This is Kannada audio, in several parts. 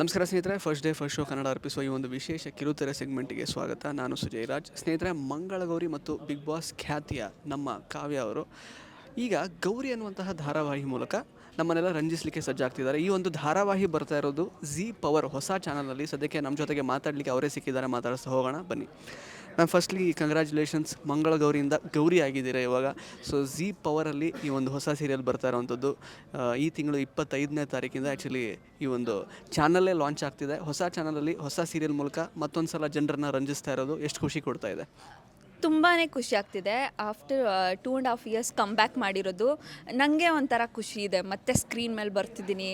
ನಮಸ್ಕಾರ ಸ್ನೇಹಿತರೆ first day first show Kannada ಅರ್ಪಿಸುವ ಈ ಒಂದು ವಿಶೇಷ ಕಿರುತೆರೆ ಸೆಗ್ಮೆಂಟ್ಗೆ ಸ್ವಾಗತ. ನಾನು ಸುಜಯ್ ರಾಜ್ ಸ್ನೇಹಿತರೆ, ಮಂಗಳಗೌರಿ ಮತ್ತು ಬಿಗ್ ಬಾಸ್ ಖ್ಯಾತಿಯ ನಮ್ಮ ಕಾವ್ಯ ಅವರು ಈಗ ಗೌರಿ ಅನ್ನುವಂತಹ ಧಾರಾವಾಹಿ ಮೂಲಕ ನಮ್ಮನ್ನೆಲ್ಲ ರಂಜಿಸಲಿಕ್ಕೆ ಸಜ್ಜಾಗ್ತಿದ್ದಾರೆ. ಈ ಒಂದು ಧಾರಾವಾಹಿ ಬರ್ತಾ ಇರೋದು ಝೀ ಪವರ್ ಹೊಸ ಚಾನಲಲ್ಲಿ ಸದ್ಯಕ್ಕೆ ನಮ್ಮ ಜೊತೆಗೆ ಮಾತಾಡಲಿಕ್ಕೆ ಅವರೇ ಸಿಕ್ಕಿದ್ದಾರೆ. ಮಾತಾಡಿಸ್ತಾ ಹೋಗೋಣ. ಬನ್ನಿ. ಮ್ಯಾಮ್ ಫಸ್ಟ್ಲಿ ಕಂಗ್ರ್ಯಾಚುಲೇಷನ್ಸ್ ಮಂಗಳ ಗೌರಿಯಿಂದ ಗೌರಿ ಆಗಿದ್ದೀರಾ ಇವಾಗ. ಸೊ ಝೀ ಪವರಲ್ಲಿ ಈ ಒಂದು ಹೊಸ ಸೀರಿಯಲ್ ಬರ್ತಾ ಇರೋವಂಥದ್ದು. ಈ ತಿಂಗಳು ಇಪ್ಪತ್ತೈದನೇ ತಾರೀಕಿಂದ ಆ್ಯಕ್ಚುಲಿ ಈ ಒಂದು ಚಾನಲ್ಲೇ ಲಾಂಚ್ ಆಗ್ತಿದೆ. ಹೊಸ ಚಾನಲಲ್ಲಿ ಹೊಸ ಸೀರಿಯಲ್ ಮೂಲಕ ಮತ್ತೊಂದು ಸಲ ಜನರನ್ನು ರಂಜಿಸ್ತಾ ಇರೋದು ಎಷ್ಟು ಖುಷಿ ಕೊಡ್ತಾ ಇದೆ. ತುಂಬಾ ಖುಷಿ ಆಗ್ತಿದೆ. After two and half years come back ಮಾಡಿರೋದು ನನಗೆ ಒಂಥರ ಖುಷಿ ಇದೆ. ಮತ್ತೆ ಸ್ಕ್ರೀನ್ ಮೇಲೆ ಬರ್ತಿದ್ದೀನಿ.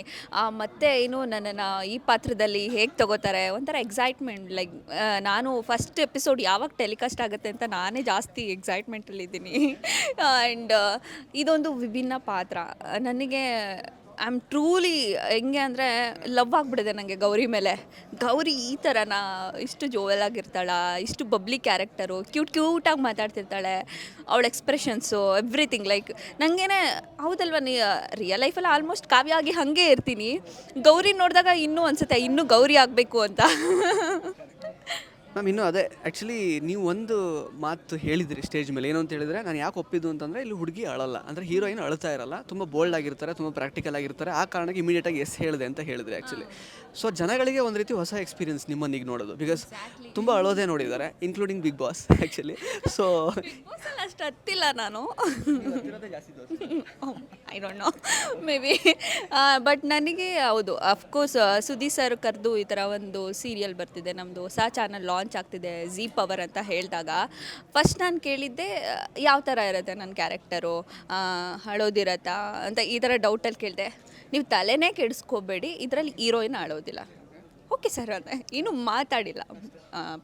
ಮತ್ತೆ ಏನು ನನ್ನನ್ನು ಈ ಪಾತ್ರದಲ್ಲಿ ಹೇಗೆ ತಗೋತಾರೆ? ಒಂಥರ ಎಕ್ಸೈಟ್ಮೆಂಟ್ ಲೈಕ್ ನಾನು ಫಸ್ಟ್ ಎಪಿಸೋಡ್ ಯಾವಾಗ ಟೆಲಿಕಾಸ್ಟ್ ಆಗುತ್ತೆ ಅಂತ ನಾನೇ ಜಾಸ್ತಿ ಎಕ್ಸೈಟ್ಮೆಂಟಲ್ಲಿದ್ದೀನಿ ಆ್ಯಂಡ್ ಇದೊಂದು ವಿಭಿನ್ನ ಪಾತ್ರ. ನನಗೆ ಐ ಆಮ್ ಟ್ರೂಲಿ ಹೆಂಗೆ ಅಂದರೆ ಲವ್ ಆಗಿಬಿಡಿದೆ ನನಗೆ ಗೌರಿ ಮೇಲೆ. ಗೌರಿ ಈ ಥರನ ಇಷ್ಟು ಜೋವೆಲ್ ಆಗಿರ್ತಾಳ, ಇಷ್ಟು ಬಬ್ಲಿ ಕ್ಯಾರೆಕ್ಟರು ಕ್ಯೂಟ್ ಕ್ಯೂಟಾಗಿ ಮಾತಾಡ್ತಿರ್ತಾಳೆ, ಅವಳ ಎಕ್ಸ್ಪ್ರೆಷನ್ಸು ಎವ್ರಿಥಿಂಗ್ ಲೈಕ್ ನನಗೇನೆ ಹೌದಲ್ವ ನೀ ರಿಯಲ್ ಲೈಫಲ್ಲಿ ಆಲ್ಮೋಸ್ಟ್ ಕಾವ್ಯ ಆಗಿ ಹಾಗೆ ಇರ್ತೀನಿ. ಗೌರಿ ನೋಡಿದಾಗ ಇನ್ನೂ ಅನಿಸುತ್ತೆ, ಇನ್ನೂ ಗೌರಿ ಆಗಬೇಕು ಅಂತ. ಮ್ಯಾಮ್ ಇನ್ನೂ ಅದೇ ಆ್ಯಕ್ಚುಲಿ ನೀವು ಒಂದು ಮಾತು ಹೇಳಿದ್ರಿ ಸ್ಟೇಜ್ ಮೇಲೆ. ಏನು ಅಂತ ಹೇಳಿದ್ರೆ ನಾನು ಯಾಕೆ ಒಪ್ಪಿದ್ದು ಅಂತಂದರೆ ಇಲ್ಲಿ ಹುಡುಗಿ ಅಳಲ್ಲ. ಅಂದರೆ ಹೀರೋಯಿನ್ ಅಳ್ತಾ ಇರಲ್ಲ. ತುಂಬ ಬೋಲ್ಡ್ ಆಗಿರ್ತಾರೆ ತುಂಬ ಪ್ರಾಕ್ಟಿಕಲ್ ಆಗಿರ್ತಾರೆ. ಆ ಕಾರಣಕ್ಕೆ ಇಮಿಡಿಯೇಟಾಗಿ ಎಸ್ ಹೇಳಿದೆ ಅಂತ ಹೇಳಿದ್ರಿ ಆ್ಯಕ್ಚುಲಿ ಸೊ ಜನಗಳಿಗೆ ಒಂದು ರೀತಿ ಹೊಸ ಎಕ್ಸ್ಪೀರಿಯನ್ಸ್ ನಿಮ್ಮನ್ನ ಈಗ ನೋಡೋದು ಬಿಕಾಸ್ ತುಂಬ ಅಳೋದೇ ನೋಡಿದ್ದಾರೆ including Bigg Boss actually so ಅಷ್ಟು ಹತ್ತಿಲ್ಲ ನಾನು. I don't know maybe but ನನಗೆ ಹೌದು ಅಫ್ಕೋರ್ಸ್ ಸುದೀಪ್ ಸರ್ ಕರೆದು ಈ ಥರ ಒಂದು ಸೀರಿಯಲ್ ಬರ್ತಿದೆ ನಮ್ಮದು ಹೊಸ ಚಾನಲ್ ಲಾಂಚ್ ಆಗ್ತಿದೆ ಝೀ ಪವರ್ ಅಂತ ಹೇಳಿದಾಗ ಫಸ್ಟ್ ನಾನು ಕೇಳಿದ್ದೆ ಯಾವ ಥರ ಇರುತ್ತೆ ನನ್ನ ಕ್ಯಾರೆಕ್ಟರು? ಅಳೋದಿರತ್ತಾ ಅಂತ ಈ ಥರ ಡೌಟಲ್ಲಿ ಕೇಳಿದೆ, ನೀವು ತಲೆನೇ ಕೆಡಿಸ್ಕೋಬೇಡಿ, ಇದರಲ್ಲಿ ಹೀರೋಯಿನ್ ಅಳೋದಿಲ್ಲ ಓಕೆ ಸರ್ ಅಂತ ಏನು ಮಾತಾಡಿಲ್ಲ.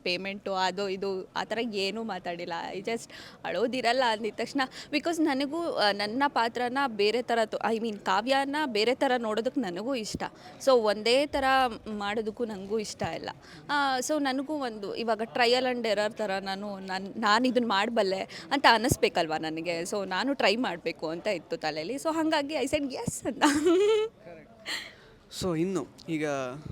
ಪೇಮೆಂಟು ಅದು ಇದು, ಆ ಥರ ಏನೂ ಮಾತಾಡಿಲ್ಲ. ಐ ಜಸ್ಟ್ ಅಳೋದಿರಲ್ಲ ಅಂದಿದ ತಕ್ಷಣ ಬಿಕಾಸ್ ನನಗೂ ನನ್ನ ಪಾತ್ರನ ಬೇರೆ ಥರ ಐ ಮೀನ್ ಕಾವ್ಯನ ಬೇರೆ ಥರ ನೋಡೋದಕ್ಕೆ ನನಗೂ ಇಷ್ಟ. ಸೊ ಒಂದೇ ಥರ ಮಾಡೋದಕ್ಕೂ ನನಗೂ ಇಷ್ಟ ಇಲ್ಲ. ಸೊ ನನಗೂ ಒಂದು, ಇವಾಗ ಟ್ರಯಲ್ ಆ್ಯಂಡ್ ಎರರ್ ಥರ ನಾನು ನಾನು ನಾನು ಇದನ್ನು ಮಾಡಬಲ್ಲೆ ಅಂತ ಅನ್ನಿಸ್ಬೇಕಲ್ವ ನನಗೆ. ಸೊ ನಾನು ಟ್ರೈ ಮಾಡಬೇಕು ಅಂತ ಇತ್ತು ತಲೆಯಲ್ಲಿ ಸೊ ಹಾಗಾಗಿ ಐ ಸೆಡ್ ಎಸ್ ಅಂತ. ಸೊ ಇನ್ನು ಈಗ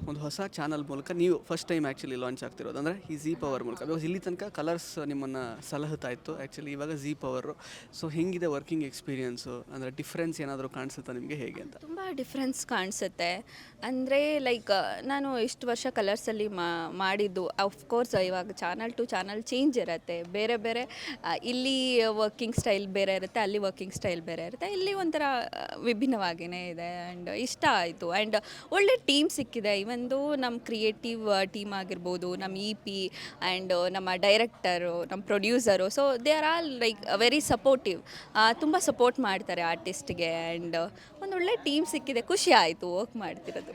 ಒಂದು ಹೊಸ ಚಾನಲ್ ಮೂಲಕ ನೀವು ಫಸ್ಟ್ ಟೈಮ್ ಆ್ಯಕ್ಚುಲಿ ಲಾಂಚ್ ಆಗ್ತಿರೋದು ಅಂದರೆ ಈ ಝೀ ಪವರ್ ಮೂಲಕ. ಬಿಕಾಸ್ ಇಲ್ಲಿ ತನಕ ಕಲರ್ಸ್ ನಿಮ್ಮನ್ನು ಸಲಹುತ್ತಾ ಇತ್ತು ಆ್ಯಕ್ಚುಲಿ ಇವಾಗ ಝೀ ಪವರು ಸೊ ಹೆಂಗಿದೆ ವರ್ಕಿಂಗ್ ಎಕ್ಸ್ಪೀರಿಯನ್ಸು ಅಂದರೆ ಡಿಫ್ರೆನ್ಸ್ ಏನಾದರೂ ಕಾಣಿಸುತ್ತಾ ನಿಮಗೆ ಹೇಗೆ ಅಂತ? ತುಂಬ ಡಿಫ್ರೆನ್ಸ್ ಕಾಣಿಸುತ್ತೆ. ಅಂದರೆ ಲೈಕ್ ನಾನು ಇಷ್ಟು ವರ್ಷ ಕಲರ್ಸಲ್ಲಿ ಮಾಡಿದ್ದು. ಅಫ್ಕೋರ್ಸ್ ಇವಾಗ ಚಾನಲ್ ಟು ಚಾನಲ್ ಚೇಂಜ್ ಇರುತ್ತೆ. ಬೇರೆ ಬೇರೆ ಇಲ್ಲಿ ವರ್ಕಿಂಗ್ ಸ್ಟೈಲ್ ಬೇರೆ ಇರುತ್ತೆ, ಅಲ್ಲಿ ವರ್ಕಿಂಗ್ ಸ್ಟೈಲ್ ಬೇರೆ ಇರುತ್ತೆ. ಇಲ್ಲಿ ಒಂಥರ ವಿಭಿನ್ನವಾಗಿಯೇ ಇದೆ. ಆ್ಯಂಡ್ ಇಷ್ಟ ಆಯಿತು. ಆ್ಯಂಡ್ ಒಳ್ಳೆ ಟೀಮ್ ಸಿಕ್ಕಿದೆ. ಇವಂದು ನಮ್ಮ ಕ್ರಿಯೇಟಿವ್ ಟೀಮ್ ಆಗಿರ್ಬೋದು ನಮ್ಮ ಇ ಪಿ ಆ್ಯಂಡ್ ನಮ್ಮ ಡೈರೆಕ್ಟರು ನಮ್ಮ producer so they are all like very supportive ತುಂಬ ಸಪೋರ್ಟ್ ಮಾಡ್ತಾರೆ ಆರ್ಟಿಸ್ಟ್ಗೆ ಆ್ಯಂಡ್ ಒಂದು ಒಳ್ಳೆ ಟೀಮ್ ಸಿಕ್ಕಿದೆ. ಖುಷಿ ಆಯಿತು ವರ್ಕ್ ಮಾಡ್ತಿರೋದು.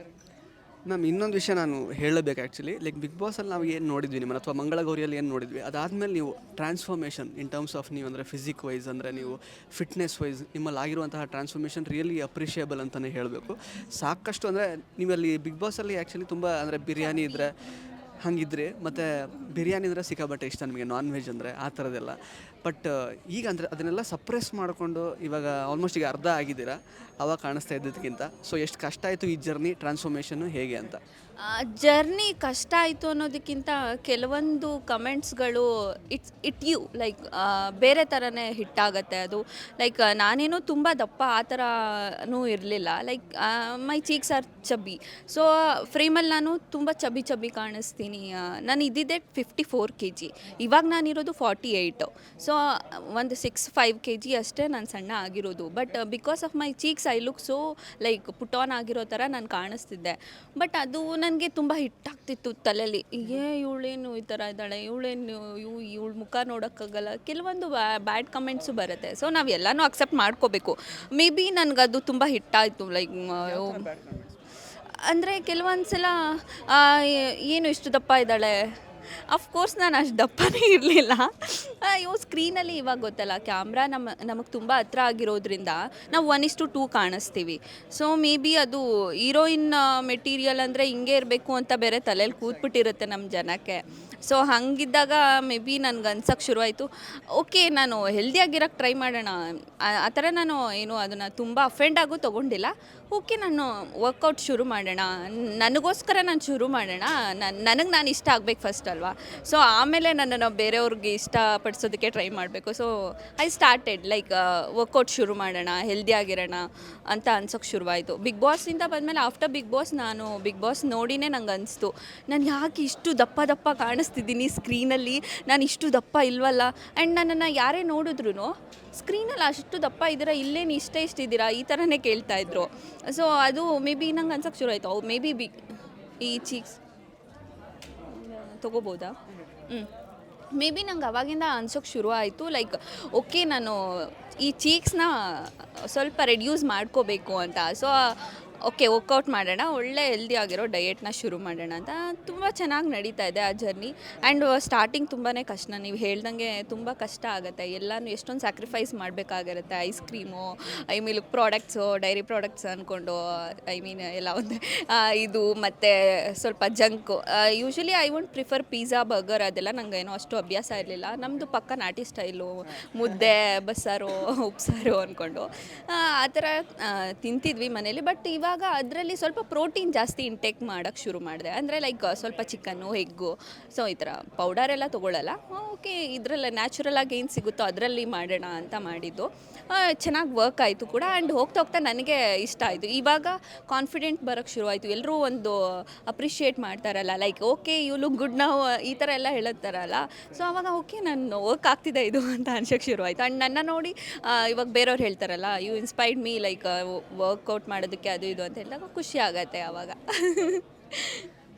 ಮ್ಯಾಮ್, ಇನ್ನೊಂದು ವಿಷಯ ನಾನು ಹೇಳಬೇಕು ಆ್ಯಕ್ಚುಲಿ ಲೈಕ್ ಬಿಗ್ ಬಾಸಲ್ಲಿ ನಾವು ಏನು ನೋಡಿದ್ವಿ ನಿಮ್ಮನ್ನು ಅಥವಾ ಮಂಗಳ ಗೌರಿಯಲ್ಲಿ ಏನು ನೋಡಿದ್ವಿ, ಅದಾದಮೇಲೆ ನೀವು ಟ್ರಾನ್ಸ್ಫಾರ್ಮೇಷನ್ ಇನ್ ಟರ್ಮ್ಸ್ ಆಫ್ ನೀವು ಅಂದರೆ ಫಿಸಿಕ್ ವೈಸ್ ಅಂದರೆ ನೀವು ಫಿಟ್ನೆಸ್ ವೈಸ್ ನಿಮ್ಮಲ್ಲಿ ಆಗಿರುವಂತಹ ಟ್ರಾನ್ಸ್ಫಾರ್ಮೇಷನ್ ರಿಯಲಿ ಅಪ್ರಿಷಿಯೇಬಲ್ ಅಂತಲೇ ಹೇಳಬೇಕು. ಸಾಕಷ್ಟು ಅಂದರೆ ನೀವಲ್ಲಿ ಬಿಗ್ ಬಾಸಲ್ಲಿ ಆ್ಯಕ್ಚುಲಿ ತುಂಬ ಅಂದರೆ ಬಿರಿಯಾನಿ ಇದ್ದರೆ ಹಂಗಿದ್ರೆ ಮತ್ತು ಬಿರಿಯಾನಿ ಅಂದರೆ ಸಿಕ್ಕಾಬಟ್ಟೆ ಇಷ್ಟ ನಮಗೆ ನಾನ್ ವೆಜ್ ಅಂದರೆ ಆ ಥರದ್ದೆಲ್ಲ. ಬಟ್ ಈಗ ಅಂದರೆ ಅದನ್ನೆಲ್ಲ ಸಪ್ರೆಸ್ ಮಾಡಿಕೊಂಡು ಇವಾಗ ಆಲ್ಮೋಸ್ಟ್ ಈಗ ಅರ್ಧ ಆಗಿದ್ದೀರಾ, ಅವಾಗ ಕಾಣಿಸ್ತಾ ಇದ್ದದಕ್ಕಿಂತ ಸೊ ಎಷ್ಟು ಕಷ್ಟ ಆಯಿತು ಈ ಜರ್ನಿ ಟ್ರಾನ್ಸ್ಫಾರ್ಮೇಷನ್ನು ಹೇಗೆ ಅಂತ. ಜರ್ನಿ ಕಷ್ಟ ಆಯಿತು ಅನ್ನೋದಕ್ಕಿಂತ ಕೆಲವೊಂದು ಕಮೆಂಟ್ಸ್ಗಳು ಇಟ್ಸ್, ಇಟ್ ಯು, ಲೈಕ್ ಬೇರೆ ಥರನೇ ಹಿಟ್ಟಾಗತ್ತೆ ಅದು. ಲೈಕ್ ನಾನೇನು ತುಂಬ ದಪ್ಪ ಆ ಥರನೂ ಇರಲಿಲ್ಲ. Like my cheeks are chubby. So, ಫ್ರೇಮಲ್ಲಿ ನಾನು ತುಂಬ ಚಬ್ಬಿ ಚಬ್ಬಿ ಕಾಣಿಸ್ತೀನಿ. ನಾನು ಇದ್ದಿದ್ದೆ ಫಿಫ್ಟಿ ಫೋರ್ ಕೆ ಜಿ ಇವಾಗ ನಾನಿರೋದು ಫಾರ್ಟಿ ಏಯ್ಟು ಸೊ, ಒಂದು ಸಿಕ್ಸ್ ಫೈವ್ ಕೆ ಜಿ ಅಷ್ಟೇ ನಾನು ಸಣ್ಣ ಆಗಿರೋದು. But because of my cheeks I look so like put on ಆಗಿರೋ ಥರ ನಾನು ಕಾಣಿಸ್ತಿದ್ದೆ. ಬಟ್ ಅದು ನನಗೆ ತುಂಬ ಹಿಟ್ಟಾಗ್ತಿತ್ತು ತಲೆಯಲ್ಲಿ ಏ ಇವಳೇನು ಈ ಥರ ಇದ್ದಾಳೆ? ಇವಳೇನು ಇವು ಇವಳ ಮುಖ ನೋಡೋಕ್ಕಾಗಲ್ಲ? ಕೆಲವೊಂದು ಬ್ಯಾಡ್ ಕಮೆಂಟ್ಸು ಬರುತ್ತೆ. ಸೊ ನಾವು ಎಲ್ಲನೂ ಅಕ್ಸೆಪ್ಟ್ ಮಾಡ್ಕೋಬೇಕು. ಮೇ ಬಿ ನನಗದು ತುಂಬ ಹಿಟ್ಟಾಯಿತು ಲೈಕ್ ಅಂದರೆ ಕೆಲವೊಂದು ಸಲ ಏನು ಇಷ್ಟು ದಪ್ಪ ಇದ್ದಾಳೆ? ಅಫ್ಕೋರ್ಸ್ ನಾನು ಅಷ್ಟು ದಪ್ಪನೇ ಇರಲಿಲ್ಲ. ಅಯ್ಯೋ ಸ್ಕ್ರೀನಲ್ಲಿ ಇವಾಗ ಗೊತ್ತಲ್ಲ ಕ್ಯಾಮ್ರಾ ನಮ್ಮ ನಮಗೆ ತುಂಬ ಹತ್ರ ಆಗಿರೋದ್ರಿಂದ ನಾವು ಒನ್ ಇಸ್ ಟು ಟೂ ಕಾಣಿಸ್ತೀವಿ. ಸೊ ಮೇ ಬಿ ಅದು ಹೀರೋಯಿನ್ ಮೆಟೀರಿಯಲ್ ಅಂದರೆ ಹಿಂಗೆ ಇರಬೇಕು ಅಂತ ಬೇರೆ ತಲೆಯಲ್ಲಿ ಕೂತ್ಬಿಟ್ಟಿರುತ್ತೆ ನಮ್ಮ ಜನಕ್ಕೆ. ಸೊ ಹಂಗಿದ್ದಾಗ ಮೇ ಬಿ ನನ್ಗೆ ಅನ್ಸಕ್ಕೆ ಶುರುವಾಯಿತು. ಓಕೆ ನಾನು ಹೆಲ್ದಿಯಾಗಿರೋಕ್ಕೆ ಟ್ರೈ ಮಾಡೋಣ. ಆ- ಥರ ನಾನು ಏನು ಅದನ್ನು ತುಂಬ ಅಫೆಂಡ್ ಆಗೂ ತೊಗೊಂಡಿಲ್ಲ. ಓಕೆ ನಾನು ವರ್ಕೌಟ್ ಶುರು ಮಾಡೋಣ. ನನಗೋಸ್ಕರ ನಾನು ಶುರು ಮಾಡೋಣ. ನನಗೆ ನಾನು ಇಷ್ಟ ಆಗಬೇಕು ಫಸ್ಟ್ ಅಲ್ವಾ? ಸೊ ಆಮೇಲೆ ನನ್ನನ್ನು ಬೇರೆಯವ್ರಿಗೆ ಇಷ್ಟಪಡಿಸೋದಕ್ಕೆ ಟ್ರೈ ಮಾಡಬೇಕು. So I started like workout ಶುರು ಮಾಡೋಣ ಹೆಲ್ದಿಯಾಗಿರೋಣ ಅಂತ ಅನ್ಸೋಕ್ಕೆ ಶುರುವಾಯಿತು. ಬಿಗ್ ಬಾಸಿಂದ ಬಂದಮೇಲೆ ಆಫ್ಟರ್ ಬಿಗ್ ಬಾಸ್ ನಾನು ಬಿಗ್ ಬಾಸ್ ನೋಡಿನೇ ನಂಗೆ ಅನಿಸ್ತು. ನಾನು ಯಾಕೆ ಇಷ್ಟು ದಪ್ಪ ದಪ್ಪ ಕಾಣಿಸ್ತಿದ್ದೀನಿ ಸ್ಕ್ರೀನಲ್ಲಿ. ನಾನು ಇಷ್ಟು ದಪ್ಪ ಇಲ್ವಲ್ಲ? ಆ್ಯಂಡ್ ನನ್ನನ್ನು ಯಾರೇ ನೋಡಿದ್ರು ಸ್ಕ್ರೀನಲ್ಲಿ ಅಷ್ಟು ದಪ್ಪ ಇದ್ದೀರಾ ಇಲ್ಲೇನು ಇಷ್ಟೇ ಇಷ್ಟಿದ್ದೀರಾ, ಈ ಥರನೇ ಕೇಳ್ತಾ ಇದ್ರು. ಸೊ ಅದು ಮೇ ಬಿ ನಂಗೆ ಅನ್ಸಕ್ಕೆ ಶುರು ಆಯಿತು. ಮೇ ಬಿ ಬಿಗ್ ಈ ಚೀಕ್ಸ್ ತೊಗೋಬೋದಾ? ಹ್ಞೂ ಮೇ ಬಿ ನಂಗೆ ಅವಾಗಿಂದ ಅನ್ಸೋಕ್ಕೆ ಶುರು ಆಯಿತು. ಲೈಕ್ ಓಕೆ ನಾನು ಈ ಚೀಕ್ಸ್ನ ಸ್ವಲ್ಪ ರೆಡ್ಯೂಸ್ ಮಾಡ್ಕೋಬೇಕು ಅಂತ. ಸೊ ಓಕೆ ವರ್ಕೌಟ್ ಮಾಡೋಣ, ಒಳ್ಳೆ ಹೆಲ್ದಿ ಆಗಿರೋ ಡಯೆಟ್ನ ಶುರು ಮಾಡೋಣ ಅಂತ ತುಂಬ ಚೆನ್ನಾಗಿ ನಡೀತಾ ಇದೆ ಆ ಜರ್ನಿ ಆ್ಯಂಡ್ ಸ್ಟಾರ್ಟಿಂಗ್ ತುಂಬಾ ಕಷ್ಟ. ನೀವು ಹೇಳ್ದಂಗೆ ತುಂಬ ಕಷ್ಟ ಆಗುತ್ತೆ. ಎಲ್ಲನೂ ಎಷ್ಟೊಂದು sacrifice ಮಾಡಬೇಕಾಗಿರುತ್ತೆ. Ice cream I milk products dairy products ಅಂದ್ಕೊಂಡು ಐ ಮೀನ್ ಎಲ್ಲ ಒಂದು ಇದು ಮತ್ತು ಸ್ವಲ್ಪ junk usually I want prefer pizza burger ಅದೆಲ್ಲ ನಂಗೆ ಏನೋ ಅಷ್ಟು ಅಭ್ಯಾಸ ಇರಲಿಲ್ಲ. ನಮ್ಮದು ಪಕ್ಕ ನಾಟಿ ಸ್ಟೈಲು ಮುದ್ದೆ, ಬಸ್ಸಾರು, ಉಪ್ಸಾರು ಅಂದ್ಕೊಂಡು ಆ ಥರ ತಿಂತಿದ್ವಿ ಮನೇಲಿ. ಬಟ್ ಇವಾಗ ಅದರಲ್ಲಿ ಸ್ವಲ್ಪ ಪ್ರೋಟೀನ್ ಜಾಸ್ತಿ ಇಂಟೇಕ್ ಮಾಡೋಕ್ಕೆ ಶುರು ಮಾಡಿದೆ. ಅಂದರೆ ಲೈಕ್ ಸ್ವಲ್ಪ ಚಿಕನ್ನು ಎಗ್ಗು ಸೊ ಈ ಥರ ಪೌಡರ್ ಎಲ್ಲ ತೊಗೊಳ್ಳಲ್ಲ ಓಕೆ ಇದರಲ್ಲ ನ್ಯಾಚುರಲ್ ಆಗಿ ಏನು ಸಿಗುತ್ತೋ ಅದರಲ್ಲಿ ಮಾಡೋಣ ಅಂತ ಮಾಡಿದ್ದು. ಚೆನ್ನಾಗಿ ವರ್ಕ್ ಆಯಿತು ಕೂಡ. ಆ್ಯಂಡ್ ಹೋಗ್ತಾ ಹೋಗ್ತಾ ನನಗೆ ಇಷ್ಟ ಆಯಿತು. ಇವಾಗ ಕಾನ್ಫಿಡೆಂಟ್ ಬರೋಕ್ಕೆ ಶುರುವಾಯಿತು ಎಲ್ಲರೂ ಒಂದು ಅಪ್ರಿಷಿಯೇಟ್ ಮಾಡ್ತಾರಲ್ಲ like okay you look good ನಾವು ಈ ಥರ ಎಲ್ಲ ಹೇಳುತ್ತಾರಲ್ಲ. ಸೊ ಆವಾಗ ಓಕೆ ನಾನು ವರ್ಕ್ ಆಗ್ತಿದೆ ಇದು ಅಂತ ಅನ್ಸೋಕ್ಕೆ ಶುರುವಾಯಿತು ಆ್ಯಂಡ್ ನನ್ನ ನೋಡಿ ಇವಾಗ ಬೇರೆಯವ್ರು ಹೇಳ್ತಾರಲ್ಲ you inspired me like workout ಮಾಡೋದಕ್ಕೆ ಅದು ಇದು ಅಂತ ಹೇಳಿದಾಗ ಖುಷಿ ಆಗತ್ತೆ ಅವಾಗ.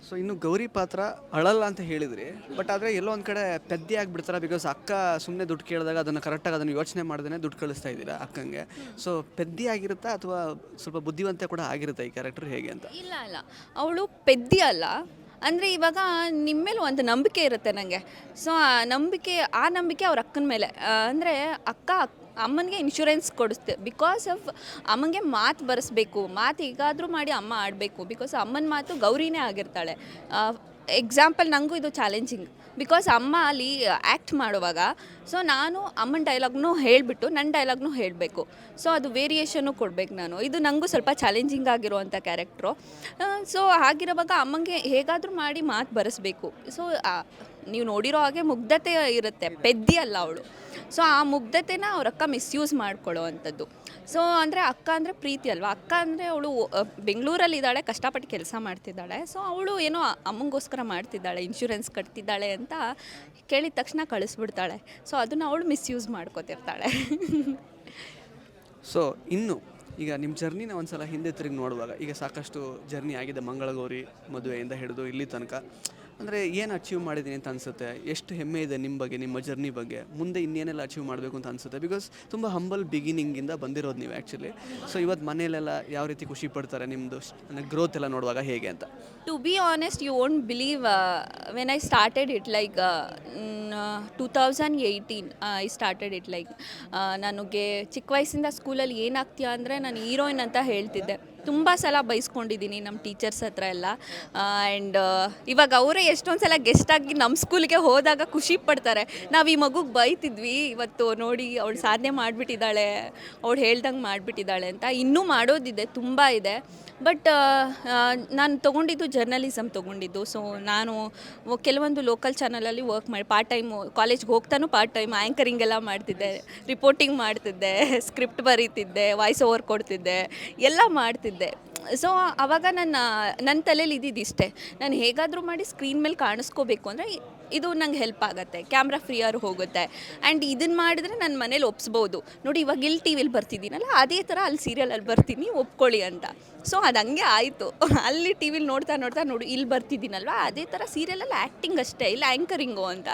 ಸೊ ಇನ್ನು ಗೌರಿ ಪಾತ್ರ ಅಳಲ್ಲ ಅಂತ ಹೇಳಿದ್ರಿ ಬಟ್ ಆದರೆ ಎಲ್ಲೋ ಒಂದು ಕಡೆ ಪೆದ್ದಿ ಆಗಿಬಿಡ್ತಾರ ಬಿಕಾಸ್ ಅಕ್ಕ ಸುಮ್ಮನೆ ದುಡ್ಡು ಕೇಳಿದಾಗ ಅದನ್ನು ಕರೆಕ್ಟಾಗಿ ಅದನ್ನು ಯೋಚನೆ ಮಾಡ್ದೇ ದುಡ್ಡು ಕಳಿಸ್ತಾ ಇದ್ದೀರಾ ಅಕ್ಕಂಗೆ. ಸೊ ಪೆದ್ದಿ ಆಗಿರುತ್ತಾ ಅಥವಾ ಸ್ವಲ್ಪ ಬುದ್ಧಿವಂತೆ ಕೂಡ ಆಗಿರುತ್ತೆ ಈ ಕ್ಯಾರೆಕ್ಟರ್ ಹೇಗೆ ಅಂತ? ಇಲ್ಲ ಇಲ್ಲ. ಅವಳು ಪೆದ್ದಿ ಅಲ್ಲ. ಅಂದರೆ ಇವಾಗ ನಿಮ್ಮ ಮೇಲೆ ಒಂದು ನಂಬಿಕೆ ಇರುತ್ತೆ ನನಗೆ ಸೊ ಆ ನಂಬಿಕೆ ಆ ನಂಬಿಕೆ ಅವ್ರ ಅಕ್ಕನ ಮೇಲೆ. ಅಂದರೆ ಅಕ್ಕ ಅಕ್- ಅಮ್ಮನಿಗೆ ಇನ್ಶೂರೆನ್ಸ್ ಕೊಡಿಸ್ತೆ ಬಿಕಾಸ್ ಆಫ್ ಅಮ್ಮನಿಗೆ ಮಾತು ಬರೆಸ್ಬೇಕು, ಮಾತು ಹೇಗಾದರೂ ಮಾಡಿ ಅಮ್ಮ ಆಡಬೇಕು ಬಿಕಾಸ್ ಅಮ್ಮನ ಮಾತು ಗೌರಿನೇ ಆಗಿರ್ತಾಳೆ. ಎಕ್ಸಾಂಪಲ್ ನನಗೂ ಇದು ಚಾಲೆಂಜಿಂಗ್ ಬಿಕಾಸ್ ಅಮ್ಮ ಅಲ್ಲಿ ಆ್ಯಕ್ಟ್ ಮಾಡುವಾಗ ಸೊ ನಾನು ಅಮ್ಮನ ಡೈಲಾಗ್ನೂ ಹೇಳಿಬಿಟ್ಟು ನನ್ನ ಡೈಲಾಗ್ನೂ ಹೇಳಬೇಕು. ಸೊ ಅದು ವೇರಿಯೇಷನ್ನು ಕೊಡಬೇಕು ನಾನು. ಇದು ನನಗೂ ಸ್ವಲ್ಪ ಚಾಲೆಂಜಿಂಗ್ ಆಗಿರುವಂಥ ಕ್ಯಾರೆಕ್ಟ್ರು ಸೊ ಆಗಿರುವಾಗ ಅಮ್ಮಂಗೆ ಹೇಗಾದರೂ ಮಾಡಿ ಮಾತು ಬರೆಸ್ಬೇಕು. ಸೊ ನೀವು ನೋಡಿರೋ ಹಾಗೆ ಮುಗ್ಧತೆ ಇರುತ್ತೆ, ಪೆದ್ದಿ ಅಲ್ಲ ಅವಳು. ಸೊ ಆ ಮುಗ್ಧತೆನ ಅವ್ರ ಅಕ್ಕ ಮಿಸ್ಯೂಸ್ ಮಾಡ್ಕೊಳ್ಳೋ ಅಂಥದ್ದು ಸೊ ಅಂದರೆ ಅಕ್ಕ ಅಂದರೆ ಪ್ರೀತಿ ಅಲ್ವಾ? ಅಕ್ಕ ಅಂದರೆ ಅವಳು ಬೆಂಗಳೂರಲ್ಲಿ ಇದ್ದಾಳೆ, ಕಷ್ಟಪಟ್ಟು ಕೆಲಸ ಮಾಡ್ತಿದ್ದಾಳೆ. ಸೊ ಅವಳು ಏನೋ ಅಮ್ಮಂಗೋಸ್ಕರ ಮಾಡ್ತಿದ್ದಾಳೆ ಇನ್ಶೂರೆನ್ಸ್ ಕಟ್ತಿದ್ದಾಳೆ ಅಂತ ಕೇಳಿದ ತಕ್ಷಣ ಕಳಿಸ್ಬಿಡ್ತಾಳೆ. ಸೊ ಅದನ್ನು ಅವಳು ಮಿಸ್ಯೂಸ್ ಮಾಡ್ಕೋತಿರ್ತಾಳೆ. ಸೊ ಇನ್ನು, ಈಗ ನಿಮ್ಮ ಜರ್ನಿನ ಒಂದ್ಸಲ ಹಿಂದೆ ತಿರುಗಿ ನೋಡುವಾಗ, ಈಗ ಸಾಕಷ್ಟು ಜರ್ನಿ ಆಗಿದೆ, ಮಂಗಳಗೌರಿ ಮದುವೆಯಿಂದ ಹಿಡಿದು ಇಲ್ಲಿ ತನಕ. ಅಂದರೆ ಏನು ಅಚೀವ್ ಮಾಡಿದ್ದೀನಿ ಅಂತ ಅನಿಸುತ್ತೆ? ಎಷ್ಟು ಹೆಮ್ಮೆ ಇದೆ ನಿಮ್ಮ ಬಗ್ಗೆ, ನಿಮ್ಮ ಜರ್ನಿ ಬಗ್ಗೆ. ಮುಂದೆ ಇನ್ನೇನೆಲ್ಲ ಅಚೀವ್ ಮಾಡಬೇಕು ಅಂತ ಅನಿಸುತ್ತೆ? ಬಿಕಾಸ್ ತುಂಬ ಹಂಬಲ್ ಬಿಗಿನಿಂಗಿಂದ ಬಂದಿರೋದು ನೀವು ಆ್ಯಕ್ಚುಲಿ ಸೊ ಇವತ್ತು ಮನೆಯಲ್ಲೆಲ್ಲ ಯಾವ ರೀತಿ ಖುಷಿ ಪಡ್ತಾರೆ ನಿಮ್ಮದು ಗ್ರೋತ್ ಎಲ್ಲ ನೋಡುವಾಗ ಹೇಗೆ ಅಂತ? To be honest you won't believe when I started it like two thousand eighteen I started it like ನನಗೆ ಚಿಕ್ಕ ವಯಸ್ಸಿಂದ ಸ್ಕೂಲಲ್ಲಿ ಏನಾಗ್ತೀಯಾ ಅಂದರೆ ನಾನು ಹೀರೋಯಿನ್ ಅಂತ ಹೇಳ್ತಿದ್ದೆ. ತುಂಬ ಸಲ ಬೈಸ್ಕೊಂಡಿದ್ದೀನಿ ನಮ್ಮ ಟೀಚರ್ಸ್ ಹತ್ರ ಎಲ್ಲ. ಆ್ಯಂಡ್ ಇವಾಗ ಅವರೇ ಎಷ್ಟೊಂದು ಸಲ ಗೆಸ್ಟ್ ಆಗಿ ನಮ್ಮ ಸ್ಕೂಲ್ಗೆ ಹೋದಾಗ ಖುಷಿ ಪಡ್ತಾರೆ. ನಾವು ಈ ಮಗುಗೆ ಬೈತಿದ್ವಿ ಇವತ್ತು ನೋಡಿ ಅವಳು ಸಾಧನೆ ಮಾಡಿಬಿಟ್ಟಿದ್ದಾಳೆ ಅವಳು ಹೇಳ್ದಂಗೆ ಮಾಡಿಬಿಟ್ಟಿದ್ದಾಳೆ ಅಂತ. ಇನ್ನೂ ಮಾಡೋದಿದೆ ತುಂಬ ಇದೆ. ಬಟ್ ನಾನು ತೊಗೊಂಡಿದ್ದು ಜರ್ನಲಿಸಮ್ ತೊಗೊಂಡಿದ್ದು. ಸೊ ನಾನು ಕೆಲವೊಂದು ಲೋಕಲ್ ಚಾನಲಲ್ಲಿ ವರ್ಕ್ ಮಾಡಿ ಪಾರ್ಟ್ ಟೈಮು ಕಾಲೇಜ್ಗೆ ಹೋಗ್ತಾನೂ ಪಾರ್ಟ್ ಟೈಮ್ ಆ್ಯಂಕರಿಂಗ್ ಎಲ್ಲ ಮಾಡ್ತಿದ್ದೆ. ರಿಪೋರ್ಟಿಂಗ್ ಮಾಡ್ತಿದ್ದೆ ಸ್ಕ್ರಿಪ್ಟ್ ಬರೀತಿದ್ದೆ ವಾಯ್ಸ್ ಓವರ್ ಕೊಡ್ತಿದ್ದೆ ಎಲ್ಲ ಮಾಡ್ತಿದ್ದೆ. ಸೊ ಆವಾಗ ನನ್ನ ನನ್ನ ತಲೆಯಲ್ಲಿ ಇದ್ದಿದ್ದು ಇಷ್ಟೇ. ನಾನು ಹೇಗಾದರೂ ಮಾಡಿ ಸ್ಕ್ರೀನ್ ಮೇಲೆ ಕಾಣಿಸ್ಕೋಬೇಕು ಅಂದರೆ ಇದು ನಂಗೆ ಹೆಲ್ಪ್ ಆಗುತ್ತೆ. ಕ್ಯಾಮ್ರಾ ಫ್ರೀಯರ್ ಹೋಗುತ್ತೆ. ಆ್ಯಂಡ್ ಇದನ್ನು ಮಾಡಿದ್ರೆ ನನ್ನ ಮನೇಲಿ ಒಪ್ಸ್ಬೋದು. ನೋಡಿ, ಇವಾಗ ಇಲ್ಲಿ ಟಿ ವಿಲಿ ಬರ್ತಿದ್ದೀನಲ್ಲ, ಅದೇ ಥರ ಅಲ್ಲಿ ಸೀರಿಯಲಲ್ಲಿ ಬರ್ತೀನಿ, ಒಪ್ಕೊಳ್ಳಿ ಅಂತ. ಸೊ ಅದು ಹಂಗೆ ಆಯಿತು. ಅಲ್ಲಿ ಟಿ ವಿಲಿ ನೋಡ್ತಾ ನೋಡ್ತಾ ನೋಡು ಇಲ್ಲಿ ಬರ್ತಿದ್ದೀನಲ್ವ? ಅದೇ ಥರ ಸೀರಿಯಲಲ್ಲಿ ಆ್ಯಕ್ಟಿಂಗ್ ಅಷ್ಟೇ, ಇಲ್ಲ ಆ್ಯಂಕರಿಂಗು ಅಂತ.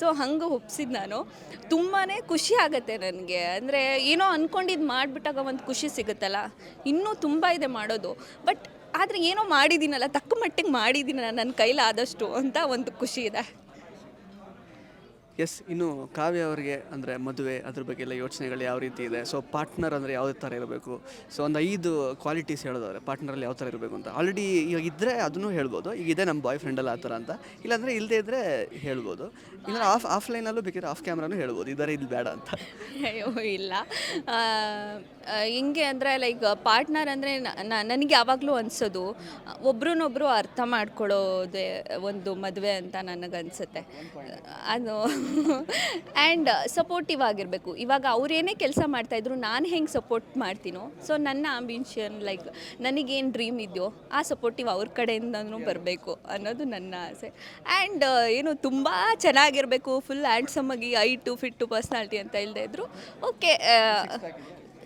ಸೊ ಹಂಗೆ ಒಪ್ಸಿದ್ದು ನಾನು. ತುಂಬಾ ಖುಷಿ ಆಗುತ್ತೆ ನನಗೆ. ಅಂದರೆ ಏನೋ ಅಂದ್ಕೊಂಡಿದ್ದು ಮಾಡಿಬಿಟ್ಟಾಗ ಒಂದು ಖುಷಿ ಸಿಗುತ್ತಲ್ಲ? ಇನ್ನೂ ತುಂಬ ಇದೆ ಮಾಡೋದು. ಬಟ್ ಆದರೆ ಏನೋ ಮಾಡಿದ್ದೀನಲ್ಲ, ತಕ್ಕ ಮಟ್ಟಿಗೆ ಮಾಡಿದ್ದೀನಲ್ಲ ನನ್ನ ಕೈಲಾದಷ್ಟು ಅಂತ ಒಂದು ಖುಷಿ ಇದೆ. ಎಸ್ ಇನ್ನು ಕಾವ್ಯ ಅವರಿಗೆ ಅಂದರೆ ಮದುವೆ ಅದ್ರ ಬಗ್ಗೆ ಎಲ್ಲ ಯೋಚನೆಗಳು ಯಾವ ರೀತಿ ಇದೆ? ಸೊ ಪಾರ್ಟ್ನರ್ ಅಂದರೆ ಯಾವ ಥರ ಇರಬೇಕು. ಸೊ ಒಂದು ಐದು ಕ್ವಾಲಿಟೀಸ್ ಹೇಳೋದವ್ರೆ ಪಾರ್ಟ್ನರಲ್ಲಿ ಯಾವ ಥರ ಇರಬೇಕು ಅಂತ. ಆಲ್ರೆಡಿ ಇವಾಗ ಇದ್ದರೆ ಅದನ್ನು ಹೇಳ್ಬೋದು. ಈಗ ಇದೆ ನಮ್ಮ ಬಾಯ್ ಫ್ರೆಂಡಲ್ಲ ಆ ಥರ ಅಂತ. ಇಲ್ಲಾಂದರೆ ಇಲ್ಲದೇ ಇದ್ದರೆ ಹೇಳ್ಬೋದು. ಇಲ್ಲ ಆಫ್ ಆಫ್ಲೈನಲ್ಲೂ ಬೇಕಿದ್ರೆ ಆಫ್ ಕ್ಯಾಮ್ರಾನು ಹೇಳ್ಬೋದು. ಇದರ ಇಲ್ಲಿ ಬೇಡ ಅಂತ. ಅಯ್ಯೋ ಇಲ್ಲ. ಹಿಂಗೆ ಅಂದರೆ ಲೈಕ್ ಪಾರ್ಟ್ನರ್ ಅಂದರೆ ನನಗೆ ಯಾವಾಗಲೂ ಅನಿಸೋದು ಒಬ್ರನ್ನೊಬ್ರು ಅರ್ಥ ಮಾಡ್ಕೊಳ್ಳೋದೇ ಒಂದು ಮದುವೆ ಅಂತ ನನಗನ್ಸುತ್ತೆ. ಅದು ಆ್ಯಂಡ್ ಸಪೋರ್ಟಿವ್ ಆಗಿರಬೇಕು. ಇವಾಗ ಅವ್ರೇನೇ ಕೆಲಸ ಮಾಡ್ತಾಯಿದ್ರು ನಾನು ಹೆಂಗೆ ಸಪೋರ್ಟ್ ಮಾಡ್ತೀನೋ ಸೊ ನನ್ನ ಆಂಬಿಷನ್ ಲೈಕ್ ನನಗೇನು ಡ್ರೀಮ್ ಇದೆಯೋ, ಆ ಸಪೋರ್ಟಿವ್ ಅವ್ರ ಕಡೆಯಿಂದನೂ ಬರಬೇಕು ಅನ್ನೋದು ನನ್ನ ಆಸೆ. ಆ್ಯಂಡ್ ಏನು ತುಂಬ ಚೆನ್ನಾಗಿರಬೇಕು ಫುಲ್ ಆ್ಯಂಡ್ಸಮ್ಮಾಗಿ ಐಟು ಫಿಟ್ಟು ಪರ್ಸ್ನಾಲಿಟಿ ಅಂತ ಇಲ್ಲದೆ ಇದ್ರು ಓಕೆ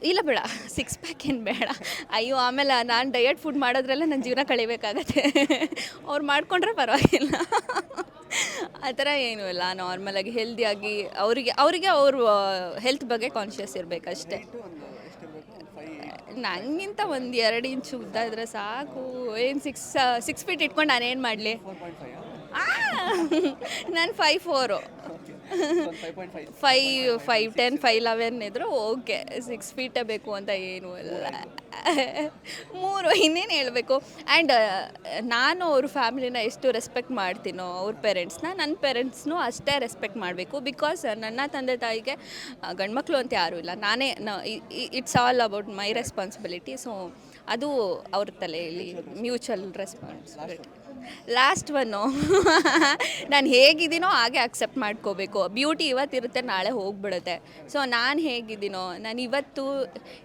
ಇಲ್ಲ ಬೇಡ ಸಿಕ್ಸ್ ಪ್ಯಾಕ್ ಏನು ಬೇಡ. ಅಯ್ಯೋ, ಆಮೇಲೆ ನಾನು ಡಯಟ್ ಫುಡ್ ಮಾಡೋದ್ರಲ್ಲ ನನ್ನ ಜೀವನ ಕಳಿಬೇಕಾಗತ್ತೆ. ಅವ್ರು ಮಾಡಿಕೊಂಡ್ರೆ ಪರವಾಗಿಲ್ಲ. ಆ ಥರ ಏನೂ ಇಲ್ಲ ನಾರ್ಮಲಾಗಿ ಹೆಲ್ದಿಯಾಗಿ ಅವರಿಗೆ ಅವರಿಗೆ ಅವ್ರ ಹೆಲ್ತ್ ಬಗ್ಗೆ ಕಾನ್ಷಿಯಸ್ ಇರಬೇಕಷ್ಟೇ. ನನಗಿಂತ ಒಂದು ಎರಡು ಇಂಚು ಉದ್ದ ಇದ್ರೆ ಸಾಕು. ಏನು ಸಿಕ್ಸ್ ಸಿಕ್ಸ್ ಫೀಟ್ ಇಟ್ಕೊಂಡು ನಾನೇನು ಮಾಡಲಿ? ನಾನು five four five five ten five eleven ಇದ್ರು ಓಕೆ ಸಿಕ್ಸ್ ಫೀಟೇ ಬೇಕು ಅಂತ ಏನೂ ಇಲ್ಲ. ಮೂರು ಇನ್ನೇನು ಹೇಳಬೇಕು? ಆ್ಯಂಡ್ ನಾನು ಅವ್ರ ಫ್ಯಾಮಿಲಿನ ಎಷ್ಟು ರೆಸ್ಪೆಕ್ಟ್ ಮಾಡ್ತೀನೋ ಅವ್ರ ಪೇರೆಂಟ್ಸ್ನ ನನ್ನ ಪೇರೆಂಟ್ಸ್ನೂ ಅಷ್ಟೇ ರೆಸ್ಪೆಕ್ಟ್ ಮಾಡಬೇಕು. ಬಿಕಾಸ್ ನನ್ನ ತಂದೆ ತಾಯಿಗೆ ಗಂಡ್ಮಕ್ಳು ಅಂತ ಯಾರೂ ಇಲ್ಲ. ನಾನೇ it's all about my responsibility so ಅದು ಅವ್ರ ತಲೆಯಲ್ಲಿ ಮ್ಯೂಚುವಲ್ ರೆಸ್ಪಾನ್ಸಿಬಿಲಿಟಿ ಲಾಸ್ಟ್ ಒನ್ನು ನಾನು ಹೇಗಿದ್ದೀನೋ ಹಾಗೆ ಅಕ್ಸೆಪ್ಟ್ ಮಾಡ್ಕೋಬೇಕು. ಬ್ಯೂಟಿ ಇವತ್ತಿರುತ್ತೆ ನಾಳೆ ಹೋಗ್ಬಿಡುತ್ತೆ. ಸೊ ನಾನು ಹೇಗಿದ್ದೀನೋ, ನಾನು ಇವತ್ತು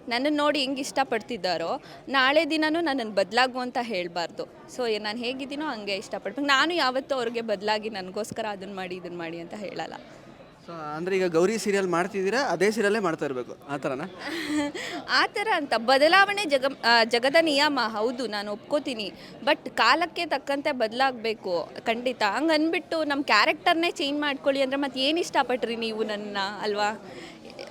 ನನ್ನನ್ನು ನೋಡಿ ಹೆಂಗೆ ಇಷ್ಟಪಡ್ತಿದ್ದಾರೋ, ನಾಳೆ ದಿನನೂ ನನ್ನನ್ನು ಬದಲಾಗು ಅಂತ ಹೇಳಬಾರ್ದು. ಸೊ ನಾನು ಹೇಗಿದ್ದೀನೋ ಹಂಗೆ ಇಷ್ಟಪಡ್ಬೇಕು. ನಾನು ಯಾವತ್ತೂ ಅವ್ರಿಗೆ ಬದಲಾಗಿ ನನಗೋಸ್ಕರ ಅದನ್ನು ಮಾಡಿ ಇದನ್ನು ಮಾಡಿ ಅಂತ ಹೇಳಲ್ಲ. ಅಂದರೆ ಈಗ ಗೌರಿ ಸೀರಿಯಲ್ ಮಾಡ್ತಿದ್ದೀರಾ, ಅದೇ ಸೀರಿಯಲ್ಲೇ ಮಾಡ್ತಾ ಇರಬೇಕು. ಆ ಥರನಾ ಆ ಥರ ಅಂತ. ಬದಲಾವಣೆ ಜಗ ಜಗದ ನಿಯಮ, ಹೌದು, ನಾನು ಒಪ್ಕೋತೀನಿ. ಬಟ್ ಕಾಲಕ್ಕೆ ತಕ್ಕಂತೆ ಬದಲಾಗಬೇಕು, ಖಂಡಿತ. ಹಂಗೆ ಅಂದ್ಬಿಟ್ಟು ನಮ್ಮ ಕ್ಯಾರೆಕ್ಟರ್ನೇ ಚೇಂಜ್ ಮಾಡ್ಕೊಳ್ಳಿ ಅಂದರೆ ಮತ್ತೆ ಏನು ಇಷ್ಟಪಟ್ರಿ ನೀವು ನನ್ನ, ಅಲ್ವಾ?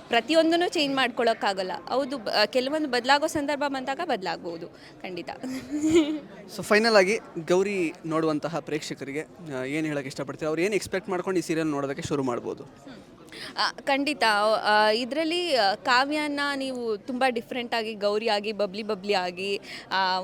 ಪ್ರತಿಯೊಂದನ್ನು ಚೇಂಜ್ ಮಾಡ್ಕೊಳ್ಳೋಕ್ಕಾಗಲ್ಲ ಹೌದು ಬ- ಕೆಲವೊಂದು ಬದಲಾಗೋ ಸಂದರ್ಭ ಬಂದಾಗ ಬದಲಾಗ್ಬೋದು. ಖಂಡಿತ. ಸೊ ಫೈನಲ್ ಆಗಿ ಗೌರಿ ನೋಡುವಂತಹ ಪ್ರೇಕ್ಷಕರಿಗೆ ಏನು ಹೇಳಕ್ಕೆ ಇಷ್ಟಪಡ್ತೀವಿ ಅವ್ರು ಏನು ಎಕ್ಸ್ಪೆಕ್ಟ್ ಮಾಡ್ಕೊಂಡು ಈ ಸೀರಿಯಲ್ ನೋಡೋದಕ್ಕೆ ಶುರು ಮಾಡ್ಬೋದು? ಖಂಡಿತ. ಇದರಲ್ಲಿ ಕಾವ್ಯನ ನೀವು ತುಂಬ ಡಿಫ್ರೆಂಟಾಗಿ ಗೌರಿಯಾಗಿ ಬಬ್ಲಿ ಬಬ್ಲಿ ಆಗಿ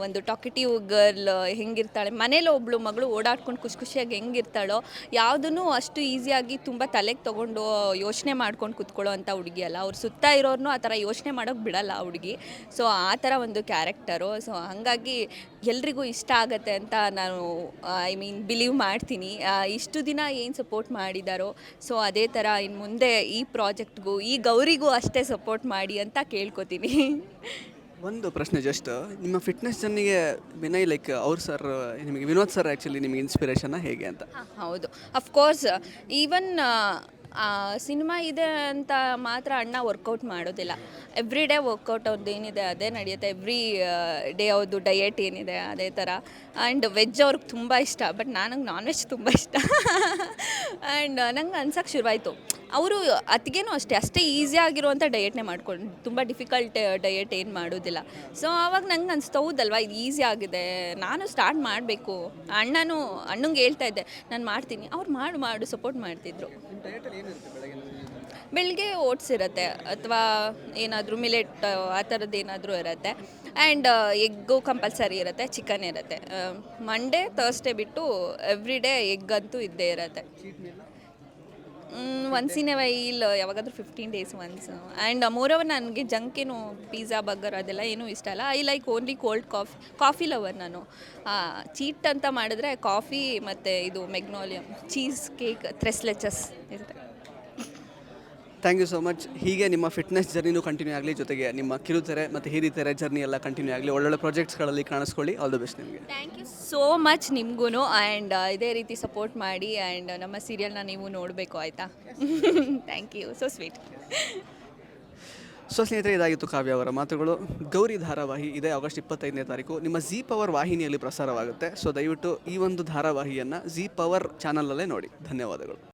ಒಂದು ಟಾಕಿಟಿವ್ ಗರ್ಲ್ ಹೆಂಗಿರ್ತಾಳೆ, ಮನೇಲಿ ಒಬ್ಳು ಮಗಳು ಓಡಾಡ್ಕೊಂಡು ಖುಷಿ ಖುಷಿಯಾಗಿ ಹೆಂಗಿರ್ತಾಳೋ, ಯಾವುದನ್ನು ಅಷ್ಟು ಈಸಿಯಾಗಿ ತುಂಬ ತಲೆಗೆ ತೊಗೊಂಡು ಯೋಚನೆ ಮಾಡ್ಕೊಂಡು ಕುತ್ಕೊಳ್ಳೋ ಅಂಥ ಹುಡುಗಿ ಅಲ್ಲ. ಅವ್ರ ಸುತ್ತ ಇರೋರ್ನು ಆ ಥರ ಯೋಚನೆ ಮಾಡೋಕ್ಕೆ ಬಿಡಲ್ಲ ಆ ಹುಡುಗಿ. ಸೊ ಆ ಥರ ಒಂದು ಕ್ಯಾರೆಕ್ಟರು ಸೊ ಹಾಗಾಗಿ ಎಲ್ರಿಗೂ ಇಷ್ಟ ಆಗತ್ತೆ ಅಂತ ನಾನು ಐ ಮೀನ್ ಬಿಲೀವ್ ಮಾಡ್ತೀನಿ. ಇಷ್ಟು ದಿನ ಏನು ಸಪೋರ್ಟ್ ಮಾಡಿದಾರೋ ಸೊ ಅದೇ ಥರ ಇನ್ನು ಮುಂದೆ ಈ ಪ್ರಾಜೆಕ್ಟ್ಗೂ ಈ ಗೌರಿಗೂ ಅಷ್ಟೇ ಸಪೋರ್ಟ್ ಮಾಡಿ ಅಂತ ಕೇಳ್ಕೊತೀನಿ. ಒಂದು ಪ್ರಶ್ನೆ ಜಸ್ಟ್ ನಿಮ್ಮ ಫಿಟ್ನೆಸ್ ಜರ್ನಿಗೆ ವಿನಯ್ ಲೈಕ್ ಅವ್ರು ಸರ್ ನಿಮಗೆ ವಿನೋದ್ ಸರ್ ಆ್ಯಕ್ಚುಲಿ ನಿಮಗೆ ಇನ್ಸ್ಪಿರೇಷನ್ ಹೇಗೆ ಅಂತ? ಹೌದು. ಅಫ್ಕೋರ್ಸ್ ಈವನ್ ಸಿನಿಮಾ ಇದೆ ಅಂತ ಮಾತ್ರ ಅಣ್ಣ ವರ್ಕೌಟ್ ಮಾಡೋದಿಲ್ಲ. ಎವ್ರಿ ಡೇ ವರ್ಕೌಟ್ ಅವ್ರದ್ದು ಏನಿದೆ ಅದೇ ನಡೆಯುತ್ತೆ. ಎವ್ರಿ ಡೇ ಅವ್ರದ್ದು ಡಯೆಟ್ ಏನಿದೆ ಅದೇ ಥರ ಆ್ಯಂಡ್ ವೆಜ್ ಅವ್ರಿಗೆ ತುಂಬ ಇಷ್ಟ ಬಟ್ ನನಗೆ ನಾನ್ ವೆಜ್ ತುಂಬ ಇಷ್ಟ. ಆ್ಯಂಡ್ ನಂಗೆ ಅನ್ಸಕ್ಕೆ ಶುರುವಾಯಿತು. ಅವರು ಅತ್ತಿಗೆನೂ ಅಷ್ಟೇ ಅಷ್ಟೇ ಈಸಿ ಆಗಿರುವಂಥ ಡಯೆಟ್ನೇ ಮಾಡ್ಕೊಂಡು, ತುಂಬ ಡಿಫಿಕಲ್ಟ್ ಡಯೆಟ್ ಏನು ಮಾಡೋದಿಲ್ಲ. ಸೊ ಆವಾಗ ನಂಗೆ ಅನಿಸ್ತು ಇದು ಈಸಿ ಆಗಿದೆ, ನಾನು ಸ್ಟಾರ್ಟ್ ಮಾಡಬೇಕು. ಅಣ್ಣನೂ, ಅಣ್ಣಂಗೆ ಹೇಳ್ತಾ ಇದ್ದೆ, ನಾನು ಮಾಡ್ತೀನಿ. ಅವ್ರು ಮಾಡು ಮಾಡು ಸಪೋರ್ಟ್ ಮಾಡ್ತಿದ್ರು. ಬೆಳಿಗ್ಗೆ ಓಟ್ಸ್ ಇರುತ್ತೆ, ಅಥವಾ ಏನಾದರೂ ಮಿಲೆಟ್ ಆ ಥರದ್ದು ಏನಾದರೂ ಇರುತ್ತೆ. ಆ್ಯಂಡ್ ಎಗ್ಗು ಕಂಪಲ್ಸರಿ ಇರುತ್ತೆ ಚಿಕನ್ ಇರುತ್ತೆ. ಮಂಡೇ ತರ್ಸ್ಡೇ ಬಿಟ್ಟು ಎವ್ರಿ ಡೇ ಎಗ್ ಅಂತೂ ಇದ್ದೇ ಇರುತ್ತೆ. ಒನ್ಸ್ ಇನ್ ಎ ವೈಲ್ ಯಾವಾಗಾದ್ರೂ fifteen days once and moreover ನನಗೆ ಜಂಕ್ ಏನು ಪಿಜ್ಜಾ ಬರ್ಗರ್ ಅದೆಲ್ಲ ಏನೂ ಇಷ್ಟ ಅಲ್ಲ. I like only cold coffee coffee lover ನಾನು. ಚೀಟ್ ಅಂತ ಮಾಡಿದ್ರೆ ಕಾಫಿ ಮತ್ತು ಇದು ಮೆಗ್ನೋಲಿಯಮ್ ಚೀಸ್ ಕೇಕ್ ಥ್ರೆಸ್ಲೆಚಸ್ ಇರುತ್ತೆ. ಥ್ಯಾಂಕ್ ಯು ಸೊ ಮಚ್ ಹೀಗೆ ನಿಮ್ಮ ಫಿಟ್ನೆಸ್ ಜರ್ನಿನೂ ಕಂಟಿನ್ಯೂ ಆಗಲಿ ಜೊತೆಗೆ ನಿಮ್ಮ ಕಿರುತೆರೆ ಮತ್ತು ಹಿರಿತೆರೆ ಜರ್ನಿ ಎಲ್ಲ ಕಂಟಿನ್ಯೂ ಆಗಲಿ ಒಳ್ಳೊಳ್ಳೆ ಪ್ರಾಜೆಕ್ಟ್ಸ್ಗಳಲ್ಲಿ ಕಾಣಿಸ್ಕೊಳ್ಳಿ. ಆಲ್ ದ ಬೆಸ್ಟ್ ನಿಮಗೆ. ಥ್ಯಾಂಕ್ ಯು ಸೋ ಮಚ್ ನಿಮಗೂ ಆ್ಯಂಡ್ ಇದೇ ರೀತಿ ಸಪೋರ್ಟ್ ಮಾಡಿ ಆ್ಯಂಡ್ ನಮ್ಮ ಸೀರಿಯಲ್ನ ನೀವು ನೋಡಬೇಕು ಆಯಿತಾ? Thank you so sweet so ಸ್ನೇಹಿತರೆ ಇದಾಗಿತ್ತು ಕಾವ್ಯ ಅವರ ಮಾತುಗಳು. ಗೌರಿ ಧಾರಾವಾಹಿ ಇದೇ ಆಗಸ್ಟ್ ಇಪ್ಪತ್ತೈದನೇ ತಾರೀಕು. ನಿಮ್ಮ ಜಿ ಪವರ್ ವಾಹಿನಿಯಲ್ಲಿ ಪ್ರಸಾರವಾಗುತ್ತೆ. ಸೊ ದಯವಿಟ್ಟು ಈ ಒಂದು ಧಾರಾವಾಹಿಯನ್ನು ಜಿ ಪವರ್ ಚಾನಲಲ್ಲೇ ನೋಡಿ. ಧನ್ಯವಾದಗಳು.